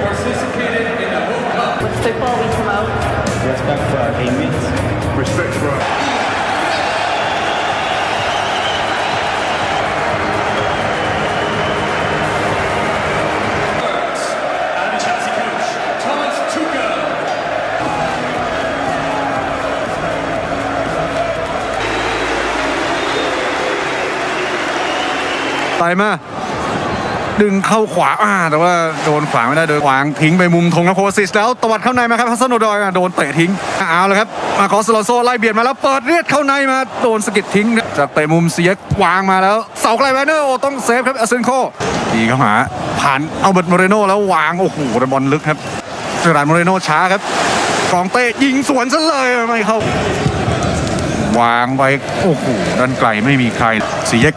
participated in the World Cup. With football, we promote Respect for our teammates. Respect for our And ดึงเข้าขวาอ่าแต่ว่าโดนขวางไม่ได้โดยขวางทิ้งไปมุมธงนะโคซิสแล้วตวัดเข้าในมาครับฮัสซันโอดอยอะโดนเตะทิ้งเอาละครับมาคอสโลโซไล่เบียดมาแล้วเปิดเลียดเข้าในมาโดนสกิดทิ้งจากเตะมุมเสียวางมาแล้วเสาไกลแวนเนอร์โอ้ต้องเซฟครับอาเซนโคดีเข้าหาผ่านเอาเบิร์ตโมเรโนแล้ววางโอ้โหแต่บอลลึกครับเจอรานโมเรโนช้าครับกองเตะยิงสวนซะเลยไม่เข้าวางไว้โอ้โหด้านไกลไม่มีใครสีเย็ก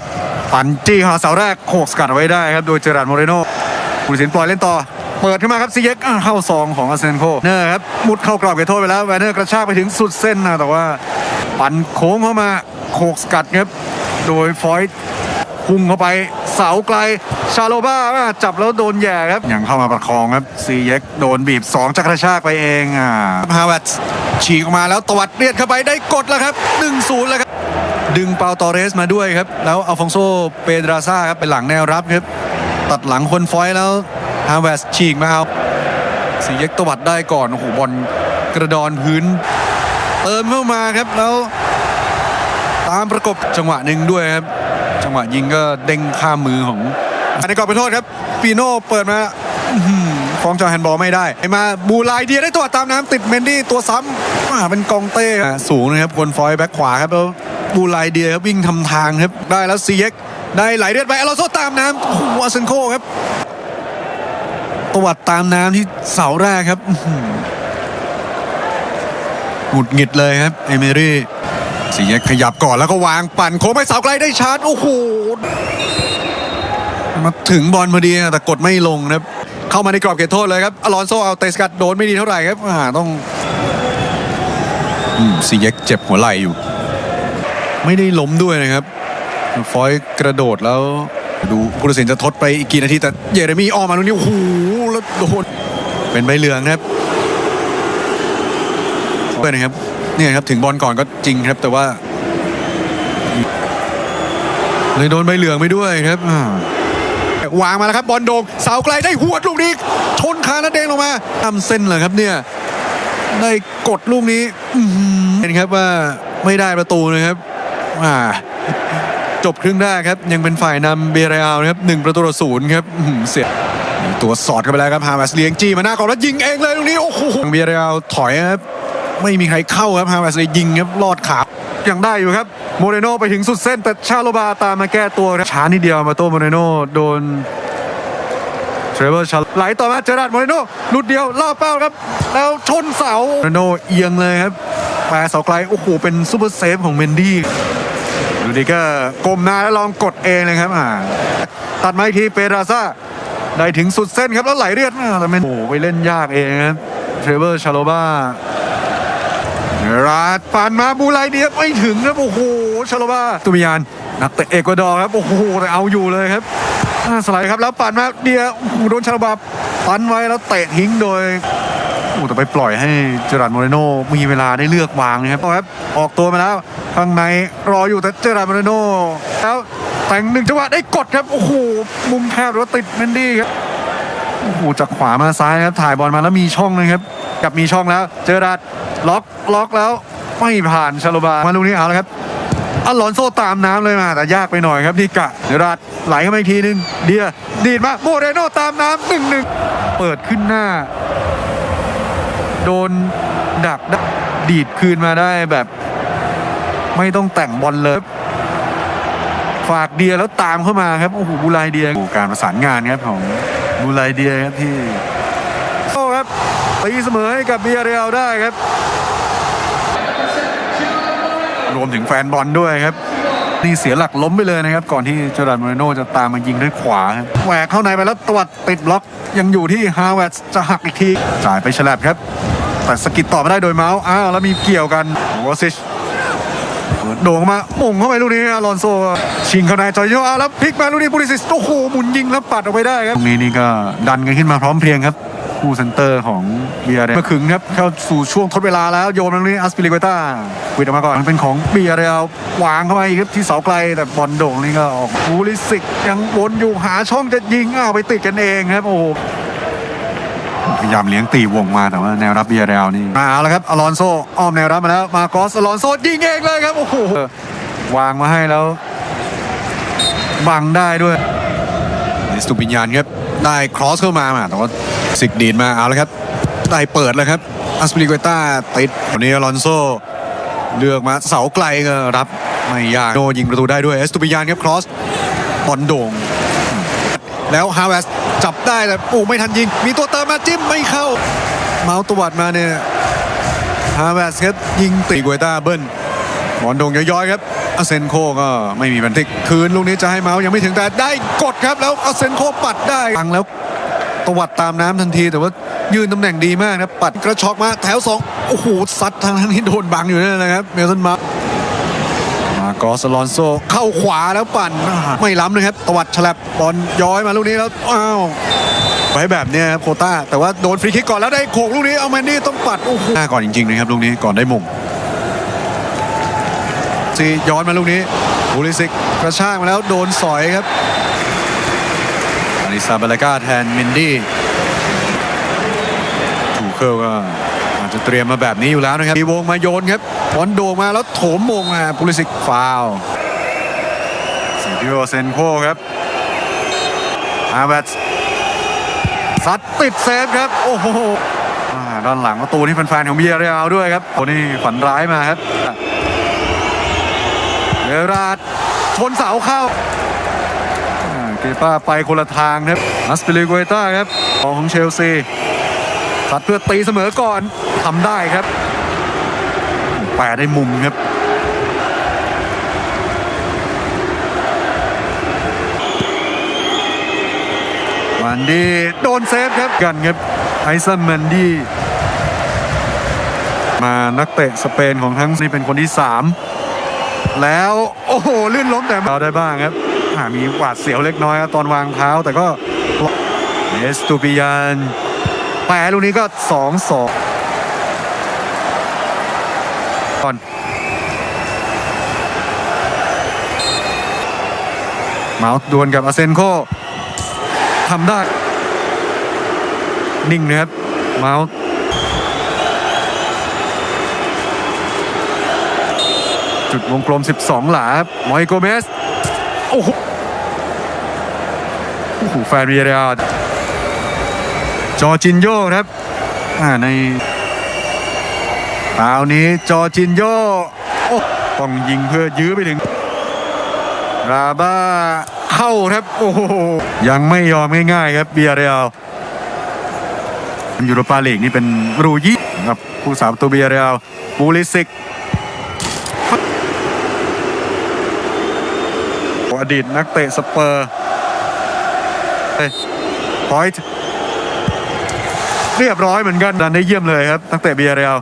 ปันจี้หาเสาแรกโขกสกัดไว้ได้ครับ โดยเจอราร์ดโมเรโนผู้สินปล่อยเล่นต่อ เปิดขึ้นมาครับซีเย็กเข้าซองของอาร์เซนโคเนอร์ครับมุดเข้ากรอบเขตโทษไปแล้วแวนเนอร์กระชากไปถึงสุดเส้นนะแต่ว่าปันโค้งเข้ามาโขกสกัดครับโดยฟอยต์พุ่งเข้าไปเสาไกลชาโลบ้าจับแล้วโดนแย่ครับยังเข้ามาประคองครับซีเย็กโดนบีบสองจักรชากไปเองอะฮาวเวิร์ฉีกออกมาแล้วตวัดเลียดเข้าไปได้กดแล้วครับ1-0แล้วครับ ดึงเปาตอเรสมาด้วยครับ แล้วอัลฟองโซเปดราซ่าครับเป็นหลังแนวรับครับ ตัดหลังคนฟอยแล้วฮาวเวสฉีกมาเอาสีเย็กตวัดได้ก่อนโอ้โหบอลกระดอนพื้น เติมเข้ามาครับแล้ว ตามประกบจังหวะหนึ่งด้วยครับ จังหวะยิงก็เด้งข้ามมือของอันนี้ก็ไปโทษครับปีโน่เปิดมาฟ้องจอแฮนด์บอลไม่ได้ไอมาบูไลเดียได้ตัวตามน้ำติดเมนดี้ตัวซ้ำอ่าเป็นกองเต้อะสูงนะครับคนฟอยแบ็คขวาครับแล้ว บูไลเดียครับวิ่งทำทางครับ ได้แล้วซีเย็กได้ไหลเลือดไปอลอนโซตามน้ำโอ้โหอาเซนโคครับตวัดตามน้ำที่เสาแรกครับหงุดหงิดเลยครับ เอเมรี่ซีเย็กขยับก่อนแล้วก็วางปั่นโค้งไปเสาไกลได้ชาร์จโอ้โหมาถึงบอลพอดีแต่กดไม่ลงครับ เข้ามาในกรอบเขตโทษเลยครับอลอนโซเอาเตะสกัดโดนไม่ดีเท่าไหร่ครับต้องซีเย็กเจ็บหัวไหล่อยู่ ไม่ได้ล้มด้วยนะครับ ฟอยต์กระโดดแล้ว ดูผู้ตัดสินจะทดไปอีกกี่นาทีแต่เยเรมีออกมาตรงนี้โอ้โหแล้วโดนเป็นใบเหลืองครับด้วยนะครับเนี่ยครับถึงบอลก่อนก็จริงครับ แต่ว่า เลยโดนใบเหลืองไปด้วยครับวางมาแล้วครับบอลโด่งเสาไกลได้หัวดลูกนี้ชนคานาเดงลงมาทำเส้นเลยครับเนี่ยได้กดลูกนี้เห็นครับว่าไม่ได้ประตูนะครับ อ่าจบครึ่งแรกครับ ยังเป็นฝ่ายนำเบรอัลนะครับหนึ่งประตูต่อศูนย์ครับเสียตัวสอดเข้าไปแล้วครับฮามาสเลียงจี้มาหน้ากรอบแล้วยิงเองเลยลูกนี้โอ้โหเบรอัลถอยครับไม่มีใครเข้าครับฮามาสเลยยิงครับลอดขายังได้อยู่ครับโมเรโนไปถึงสุดเส้นแต่ชาโลบาตามมาแก้ตัวครับช้านิดเดียวมาโตโมเรโนโดนเทรเวอร์ชาไหลต่อมาเจอร์ดโมเรโนลุดเดียวล่อเป้าครับ แล้วชนเสาโมเรโนเอียงเลยครับแปรเสาไกลโอ้โหเป็นซูเปอร์เซฟของเมนดี้ ดูดิก็ก้มหน้าแล้วลองกดเองเลยครับอ่าตัดมาอีกทีเปราซ่าได้ถึงสุดเส้นครับแล้วไหลเรียดมากแต่เมนโอ้ไปเล่นยากเองครับเทรเวอร์ชาโลบาราดผ่านมาบูไลเดียไม่ถึงครับโอ้โหชาโลบาตุมิยานนักเตะเอกวาดอร์ครับโอ้โหแต่เอาอยู่เลยครับสไลด์ครับแล้วผ่านมาเดียโอ้โหโดนชาโลบาปันไว้แล้วเตะทิ้งโดย โอ้แต่ไปปล่อยให้เจอราร์ดโมเรโนมีเวลาได้เลือกวางนะครับเอาครับออกตัวมาแล้วข้างในรออยู่แต่เจอราร์ดโมเรโนแล้วแต่งหนึ่งจังหวะได้กดครับโอ้โหมุมแคบแล้วติดเมนดี้ครับโอ้โหจากขวามาซ้ายครับถ่ายบอลมาแล้วมีช่องนะครับกลับมีช่องแล้ว เจอรัดล็อกล็อกแล้วไม่ผ่านชาโลบามาลูกนี้เอาแล้วครับอลอนโซตามน้ำเลยมาแต่ยากไปหน่อยครับนี่กะเจอรัดไหลเข้ามาอีกทีนึงเดียดีดมาโมเรโนตามน้ำหนึ่งหนึ่งเปิดขึ้นหน้า โดนดักได้ดีดคืนมาได้แบบ ไม่ต้องแต่งบอลเลยฝากเดียแล้วตามเข้ามาครับโอ้โหบูไลเดียดูการประสานงานครับของบูไลเดียครับที่โอ้ครับตีเสมอให้กับเบียเรียลได้ครับ รวมถึงแฟนบอลด้วยครับ นี่เสียหลักล้มไปเลยนะครับ ก่อนที่เจอร์ดโมเรโนจะตามมายิงด้วยขวาครับแหวกเข้าในไปแล้วตวัดติดบล็อกยังอยู่ที่ฮาวเวิร์ดจะหักอีกทีจ่ายไปฉลับครับ แต่สกิดต่อไม่ได้โดยเมาส์อ้าวแล้วมีเกี่ยวกันโวซิชโด่งมาหม่งเข้าไปลูกนี้อลอนโซ ชิงเข้าในจอยโยเอาแล้วพลิกมาลูกนี้บูริสิสโอ้โหหมุนยิงแล้วปัดออกไปได้ครับตรงนี้นี่ก็ดันกันขึ้นมาพร้อมเพรียงครับ คู่เซนเตอร์ของเบียร์เมาขึงครับเข้าสู่ช่วงทดเวลาแล้วโยนมาตรงนี้อัสปิลิเกต้าวิดออกมาก่อนมันเป็นของเบียร์เรวางเข้ามาอีกครับที่เสาไกลแต่บอลโด่งนี่ก็ออกบูริสิกยังวนอยู่หาช่องจะยิงอ้าวไปติดกันเองครับโอ้พยายามเลี้ยงตีวงมาแต่ว่าแนวรับเบียร์เรียวนี่มาแล้วครับอลอนโซอ้อมแนวรับมาแล้วมาโกสอลอนโซยิงเองเลยครับโอ้โหวางมาให้แล้วบังได้ด้วย สตูปิญญานครับได้ครอสเข้ามามาแต่ว่าสิกดีดมาเอาแล้วครับได้เปิดแล้วครับอัสปริเกต้าติดวันนี้อลอนโซเลือกมาเสาไกลก็รับไม่ยากโนยิงประตูได้ด้วยเอสตูปิญญานครับครอสบอลโด่งแล้วฮาวเวสจับได้แต่โอ้ไม่ทันยิง มีตัวเติมมาจิ้มไม่เข้า เมาส์ตวัดมาเนี่ยฮาวเวสครับยิงตีกวยต้าเบิ้ล บอลโด่งย้อยๆครับอาเซนโคก็ไม่มีบันทึกคืนลูกนี้จะให้เมาส์ยังไม่ถึงแต่ได้กดครับแล้วอาเซนโคปัดได้ฟังแล้วตวัดตามน้ำทันที แต่ว่ายืนตำแหน่งดีมากนะปัดกระชอกมาแถวสองโอ้โหซัดทางนั้นที่โดนบังอยู่นั่นนะครับเมลสันมาร์มากอสลอนโซเข้าขวาแล้วปั่นอ่าไม่ล้ำนะครับตวัดฉลับบอลย้อยมาลูกนี้แล้วอ้าวไว้แบบเนี้ยครับโควต้าแต่ว่าโดนฟรีคิกก่อนแล้วได้โขกลูกนี้เอาแมนดี้ต้องปัดโอ้โหหน้าก่อนจริงๆนะครับลูกนี้ก่อนได้มง ซีย้อนมาลูกนี้บูริสิกกระชากมาแล้วโดนสอยครับอาริซาเบลกาแทนมินดี้ถูเคิลก็อาจจะเตรียมมาแบบนี้อยู่แล้วนะครับมีวงมาโยนครับบอลโด่งมาแล้วโถมมงมาบูริสิกฟาวล์ซิดิโอเซนโคครับอาเบตซัดติดเซฟครับ โอ้โหด้านหลังประตูนี่แฟนๆของเบียร์เรียลด้วยครับตัวนี้ฝันร้ายมาครับ เวราดชนเสาเข้าเกป้าไปคนละทางครับอัสเปริโกเต้าครับของเชลซีสัดเพื่อตีเสมอก่อนทำได้ครับแปะได้มุมครับมันดีโดนเซฟครับกันครับไอซันแมนดี้มานักเตะสเปนของทั้งนี่เป็นคนที่ 3 แล้วโอ้โหลื่นล้มแต่เราได้บ้างครับมีหวาดเสียวเล็กน้อยตอนวางเท้าแต่ก็เอสตูปิยานแปรลูกนี้ก็สองสองก่อนเมาส์ดวลกับอาเซนโคทำได้ นิ่งนะครับเมาส์ จุดวงกลม 12 หลาครับมอยโกเมส โอ้โหโอ้โหแฟนเรียลจอจินโยครับอ่าในคราวนี้จอจินโยโอ้ต้องยิงเพื่อยื้อไปถึง ราบ้าเข้าครับ โอ้โห ยังไม่ยอมง่ายๆครับเบียร์เรียลยูโรปาลีกนี่เป็นรูยี่กับผู้สามตัวเบียร์เรียลบูลิสิก อดีตนักเตะสเปอร์พอยต์เรียบร้อยเหมือนกันดันได้เยี่ยมเลยครับ นักเตะเบียร์เรียล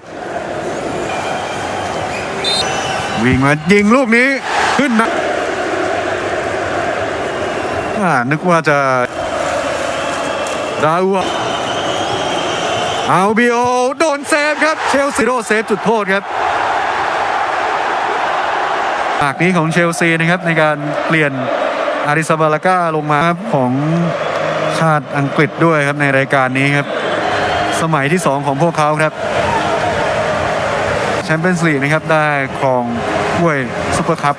วิ่งมายิงลูกนี้ขึ้นนะนึกว่าจะดาวอะเอาบิโอโดนเซฟครับ เชลซีโดนเซฟจุดโทษครับ ปากนี้ของเชลซีนะครับในการเปลี่ยนอาริซาบาลาก้าลงมาครับของชาติอังกฤษด้วยครับในรายการนี้ครับ สมัยที่ 2 ของพวกเขาครับแชมเปี้ยนส์ลีกนะครับได้ครองถ้วยซุปเปอร์คัพ